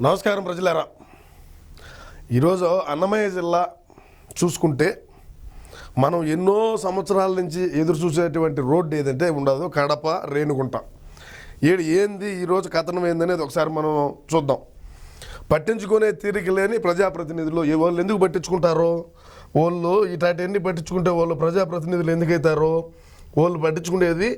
నమస్కారం ప్రజలారా. ఈరోజు అన్నమయ్య జిల్లా చూసుకుంటే మనం ఎన్నో సంవత్సరాల నుంచి ఎదురు చూసేటువంటి రోడ్డు ఏదంటే ఉండదు కడప రేణుగుంట. ఏడు ఏంది ఈరోజు కథనం ఏందనేది ఒకసారి మనం చూద్దాం. పట్టించుకునే తీరిక లేని ప్రజాప్రతినిధులు వాళ్ళు ఎందుకు పట్టించుకుంటారో? వాళ్ళు ఇటాటన్ని పట్టించుకుంటే వాళ్ళు ప్రజాప్రతినిధులు ఎందుకైతారో? వాళ్ళు పట్టించుకునేది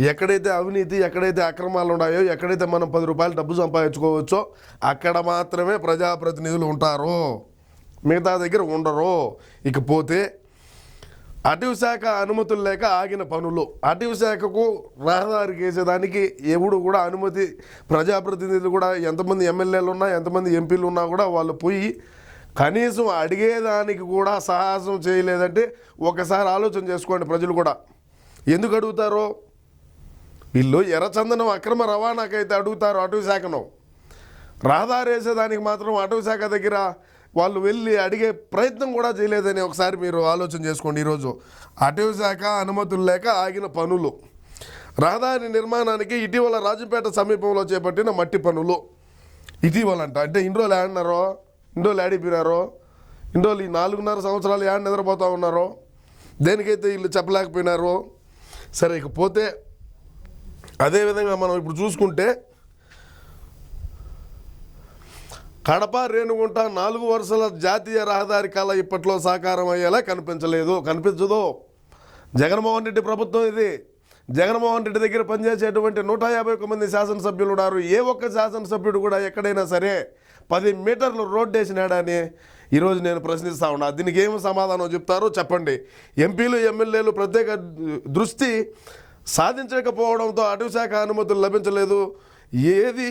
ఎక్కడైతే అవినీతి ఎక్కడైతే అక్రమాలు ఉన్నాయో ఎక్కడైతే మనం పది రూపాయలు డబ్బు సంపాదించుకోవచ్చో అక్కడ మాత్రమే ప్రజాప్రతినిధులు ఉంటారు. మిగతా దగ్గర ఉండరు. ఇకపోతే అటవీ శాఖ అనుమతులు లేక ఆగిన పనులు. అటవీ శాఖకు రహదారికి వేసేదానికి ఎవడు కూడా అనుమతి ప్రజాప్రతినిధులు కూడా ఎంతమంది ఎమ్మెల్యేలు ఉన్నా ఎంతమంది ఎంపీలు ఉన్నా కూడా వాళ్ళు పోయి కనీసం అడిగేదానికి కూడా సాహసం చేయలేదంటే ఒకసారి ఆలోచన చేసుకోండి ప్రజలు కూడా. ఎందుకు అడుగుతారో? వీళ్ళు ఎర్రచందనం అక్రమ రవాణాకైతే అడుగుతారు అటవీ శాఖను. రహదారి వేసేదానికి మాత్రం అటవీ శాఖ దగ్గర వాళ్ళు వెళ్ళి అడిగే ప్రయత్నం కూడా చేయలేదని ఒకసారి మీరు ఆలోచన చేసుకోండి ఈరోజు. అటవీ శాఖ అనుమతులు లేక ఆగిన పనులు. రహదారి నిర్మాణానికి ఇటీవల రాజంపేట సమీపంలో చేపట్టిన మట్టి పనులు. ఇటీవలంట అంటే ఇన్ని రోజులు ఏడన్నారో? ఇన్ని రోజులు ఏడిపోయినారో? ఇన్ని రోజులు ఈ నాలుగున్నర సంవత్సరాలు ఏడ నిద్రపోతూ ఉన్నారో? దేనికైతే వీళ్ళు చెప్పలేకపోయినారో? సరే ఇకపోతే అదేవిధంగా మనం ఇప్పుడు చూసుకుంటే కడప రేణుగుంట నాలుగు వరుసల జాతీయ రహదారి కళ ఇప్పట్లో సాకారం అయ్యేలా కనిపించలేదు. కనిపించదు. జగన్మోహన్ రెడ్డి ప్రభుత్వం ఇది. జగన్మోహన్ రెడ్డి దగ్గర పనిచేసేటువంటి నూట యాభై ఒక్క మంది శాసనసభ్యులు ఉన్నారు. ఏ ఒక్క శాసనసభ్యుడు కూడా ఎక్కడైనా సరే పది మీటర్లు రోడ్డు వేసినాడని ఈరోజు నేను ప్రశ్నిస్తా ఉన్నా. దీనికి ఏమి సమాధానం చెప్తారో చెప్పండి. ఎంపీలు ఎమ్మెల్యేలు ప్రత్యేక దృష్టి సాధించకపోవడంతో అటవశాఖ అనుమతులు లభించలేదు. ఏది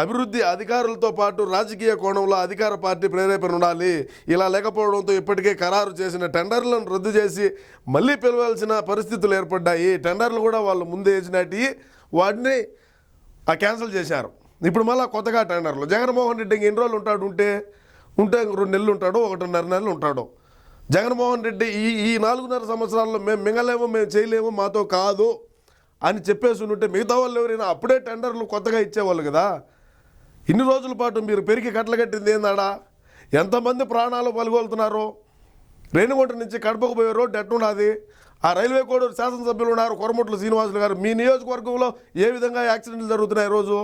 అభివృద్ధి అధికారులతో పాటు రాజకీయ కోణంలో అధికార పార్టీ ప్రేరేపణ ఉండాలి. ఇలా లేకపోవడంతో ఇప్పటికే ఖరారు చేసిన టెండర్లను రద్దు చేసి మళ్ళీ పిలవాల్సిన పరిస్థితులు ఏర్పడ్డాయి. టెండర్లు కూడా వాళ్ళు ముందే వేసినట్టు వాటిని ఆ క్యాన్సిల్ చేశారు. ఇప్పుడు మళ్ళీ కొత్తగా టెండర్లు. జగన్మోహన్ రెడ్డి ఇంక ఎన్ని రోజులు ఉంటాడు ఉంటే ఉంటే రెండు నెలలు ఉంటాడు ఒకటిన్నర నెలలు ఉంటాడు. జగన్మోహన్ రెడ్డి ఈ ఈ నాలుగున్నర సంవత్సరాల్లో మేము మింగలేము మేము చేయలేము మాతో కాదు అని చెప్పేసి ఉంటే మిగతా వాళ్ళు ఎవరైనా అప్పుడే టెండర్లు కొత్తగా ఇచ్చేవాళ్ళు కదా. ఇన్ని రోజుల పాటు మీరు పెరిగి కట్టలు కట్టింది ఏందాడా? ఎంతమంది ప్రాణాలు పలుగొలుతున్నారు? రేణుగుంట నుంచి కడపకు పోయే రోడ్డు ఎట్టున్నది ఆ రైల్వే కోడూరు శాసనసభ్యులు ఉన్నారు కొరముట్ల శ్రీనివాసులు గారు. మీ నియోజకవర్గంలో ఏ విధంగా యాక్సిడెంట్లు జరుగుతున్నాయి రోజు?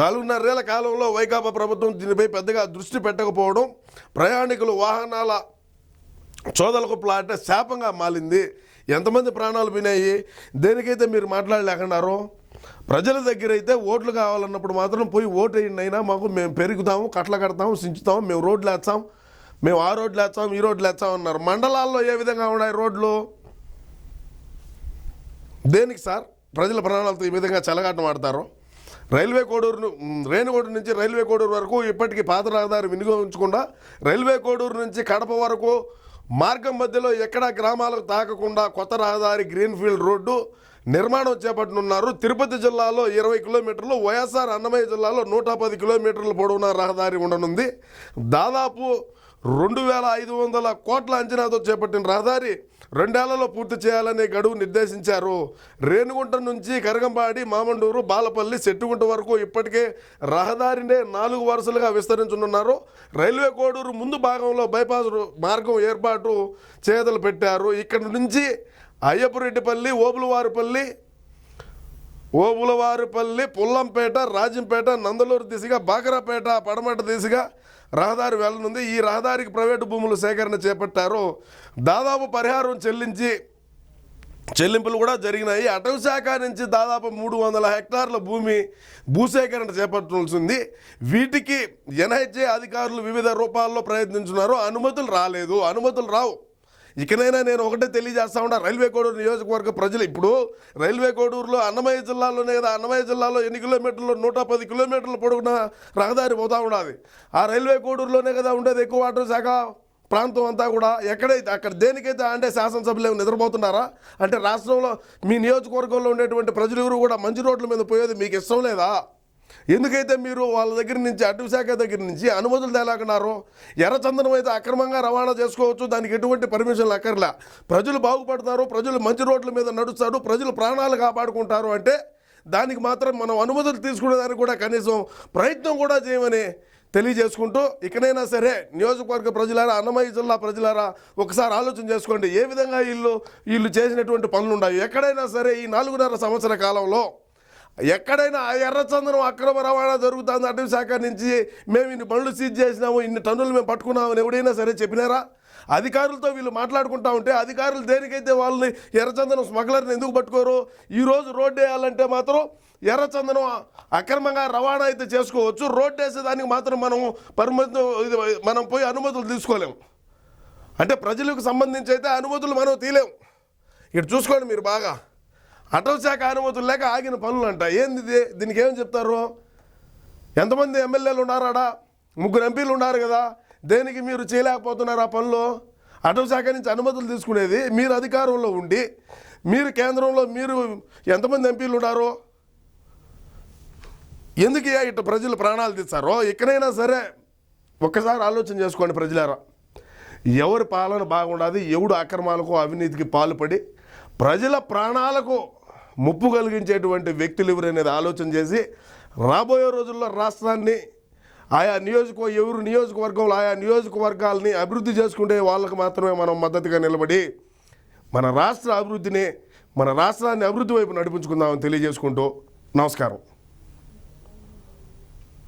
నాలుగున్నరేళ్ళ కాలంలో వైకాపా ప్రభుత్వం దీనిపై పెద్దగా దృష్టి పెట్టకపోవడం ప్రయాణికులు వాహనాల చోదలకు ప్లాట్ శాపంగా మాలింది. ఎంతమంది ప్రాణాలు పోయినాయి? దేనికైతే మీరు మాట్లాడలేకున్నారో? ప్రజల దగ్గర అయితే ఓట్లు కావాలన్నప్పుడు మాత్రం పోయి ఓటు వేయండి అయినా మాకు మేము పెరుగుతాము కట్ల కడతాము సించుతాము మేము రోడ్లు వేస్తాం మేము ఆ రోడ్లు వేస్తాం ఈ రోడ్లు వేస్తాం అన్నారు. మండలాల్లో ఏ విధంగా ఉన్నాయి రోడ్లు? దేనికి సార్? ప్రజల ప్రాణాలతో ఈ విధంగా చెలగాటం ఆడతారు? రైల్వే కోడూరు రేణుగూడ నుంచి రైల్వే కోడూరు వరకు ఇప్పటికీ పాత రహదారి వినియోగించకుండా రైల్వే కోడూరు నుంచి కడప వరకు మార్గం మధ్యలో ఎక్కడా గ్రామాలకు తాకకుండా కొత్త రహదారి గ్రీన్ఫీల్డ్ రోడ్డు నిర్మాణం చేపట్టనున్నారు. తిరుపతి జిల్లాలో ఇరవై కిలోమీటర్లు వైఎస్ఆర్ అన్నమయ్య జిల్లాలో నూట పది కిలోమీటర్ల పొడవున రహదారి ఉండనుంది. దాదాపు రెండు వేల ఐదు వందల కోట్ల అంచనాతో చేపట్టిన రహదారి రెండేళ్ళలో పూర్తి చేయాలనే గడువు నిర్దేశించారు. రేణుగుంట నుంచి కరగంపాడి మామండూరు బాలపల్లి సెట్టుగుంట వరకు ఇప్పటికే రహదారినే నాలుగు వరుసలుగా విస్తరించనున్నారు. రైల్వే కోడూరు ముందు భాగంలో బైపాస్ మార్గం ఏర్పాటు చేతలు పెట్టారు. ఇక్కడ నుంచి అయ్యపురెడ్డిపల్లి ఓబులవారిపల్లి ఓబులవారిపల్లి పుల్లంపేట రాజంపేట నందలూరు దిశగా బాకరాపేట పడమట దిశగా రహదారి వెళ్ళనుంది. ఈ రహదారికి ప్రైవేటు భూములు సేకరణ చేపట్టారు. దాదాపు పరిహారం చెల్లించి చెల్లింపులు కూడా జరిగినాయి. అటవీ శాఖ నుంచి దాదాపు మూడు వందల హెక్టార్ల భూమి భూసేకరణ చేపట్టాల్సింది. వీటికి ఎన్హెచ్ఏ అధికారులు వివిధ రూపాల్లో ప్రయత్నించున్నారు. అనుమతులు రాలేదు. అనుమతులు రావు. ఇకనైనా నేను ఒకటే తెలియజేస్తా ఉన్నా రైల్వే కోడూరు నియోజకవర్గ ప్రజలు ఇప్పుడు రైల్వే కోడూరులో అన్నమయ్య జిల్లాలోనే కదా అన్నమయ్య జిల్లాలో ఎన్ని కిలోమీటర్లు నూట పది కిలోమీటర్లు పొడుగున రహదారి పోతూ ఉన్నది ఆ రైల్వే కోడూరులోనే కదా ఉండేది ఎక్కువ వాటర్ శాఖ ప్రాంతం అంతా కూడా. ఎక్కడైతే అక్కడ దేనికైతే అంటే శాసనసభ్యులు ఏమి నిద్రపోతున్నారా? అంటే రాష్ట్రంలో మీ నియోజకవర్గంలో ఉండేటువంటి ప్రజలు ఎవరు కూడా మంచి రోడ్ల మీద పోయేది మీకు ఇష్టం లేదా? ఎందుకైతే మీరు వాళ్ళ దగ్గర నుంచి అటవీ శాఖ దగ్గర నుంచి అనుమతులు తేలాకున్నారు ఎర్రచందనం అయితే అక్రమంగా రవాణా చేసుకోవచ్చు దానికి ఎటువంటి పర్మిషన్లు అక్కర్లా ప్రజలు బాగుపడతారు ప్రజలు మంచి రోడ్ల మీద నడుస్తారు ప్రజలు ప్రాణాలు కాపాడుకుంటారు అంటే దానికి మాత్రం మనం అనుమతులు తీసుకునేదానికి కూడా కనీసం ప్రయత్నం కూడా చేయమని తెలియజేసుకుంటూ ఇకనైనా సరే నియోజకవర్గ ప్రజలారా అన్నమయ్య జిల్లా ప్రజలారా ఒకసారి ఆలోచన చేసుకోండి. ఏ విధంగా వీళ్ళు వీళ్ళు చేసినటువంటి పనులు ఉన్నాయి ఎక్కడైనా సరే ఈ నాలుగున్నర సంవత్సర కాలంలో ఎక్కడైనా ఆ ఎర్రచందనం అక్రమ రవాణా జరుగుతుంది అటవీ శాఖ నుంచి. మేము ఇన్ని బండ్లు సీజ్ చేసినాము ఇన్ని టన్నులు మేము పట్టుకున్నామని ఎవడైనా సరే చెప్పినారా? అధికారులతో వీళ్ళు మాట్లాడుకుంటా ఉంటే అధికారులు దేనికైతే వాళ్ళని ఎర్రచందనం స్మగ్లర్ని ఎందుకు పట్టుకోరు ఈరోజు రోడ్డు వేయాలంటే మాత్రం ఎర్రచందనం అక్రమంగా రవాణా అయితే చేసుకోవచ్చు. రోడ్డు వేసేదానికి మాత్రం మనం పర్మిట్ మనం పోయి అనుమతులు తీసుకోలేము. అంటే ప్రజలకు సంబంధించి అయితే అనుమతులు మనం తీలేము ఇటు చూసుకోండి మీరు బాగా. అటవశాఖ అనుమతులు లేక ఆగిన పనులు అంట ఏంది దీనికి ఏం చెప్తారు? ఎంతమంది ఎమ్మెల్యేలు ఉన్నారాడా? ముగ్గురు ఎంపీలు ఉన్నారు కదా. దేనికి మీరు చేయలేకపోతున్నారు ఆ పనులు? అటవశాఖ నుంచి అనుమతులు తీసుకునేది మీరు అధికారంలో ఉండి మీరు కేంద్రంలో మీరు ఎంతమంది ఎంపీలు ఉన్నారో? ఎందుకు ఇటు ప్రజలు ప్రాణాలు తీస్తారో? ఎక్కడైనా సరే ఒక్కసారి ఆలోచన చేసుకోండి ప్రజలారా. ఎవరి పాలన బాగుండదు ఎవడు అక్రమాలకు అవినీతికి పాల్పడి ప్రజల ప్రాణాలకు ముప్పు కలిగించేటువంటి వ్యక్తులు ఎవరనేది ఆలోచన చేసి రాబోయే రోజుల్లో రాష్ట్రాన్ని ఆయా నియోజక ఎవరు నియోజకవర్గంలో ఆయా నియోజకవర్గాలని అభివృద్ధి చేసుకుంటే వాళ్ళకు మాత్రమే మనం మద్దతుగా నిలబడి మన రాష్ట్ర అభివృద్ధిని మన రాష్ట్రాన్ని అభివృద్ధి వైపు నడిపించుకుందామని తెలియజేసుకుంటూ నమస్కారం.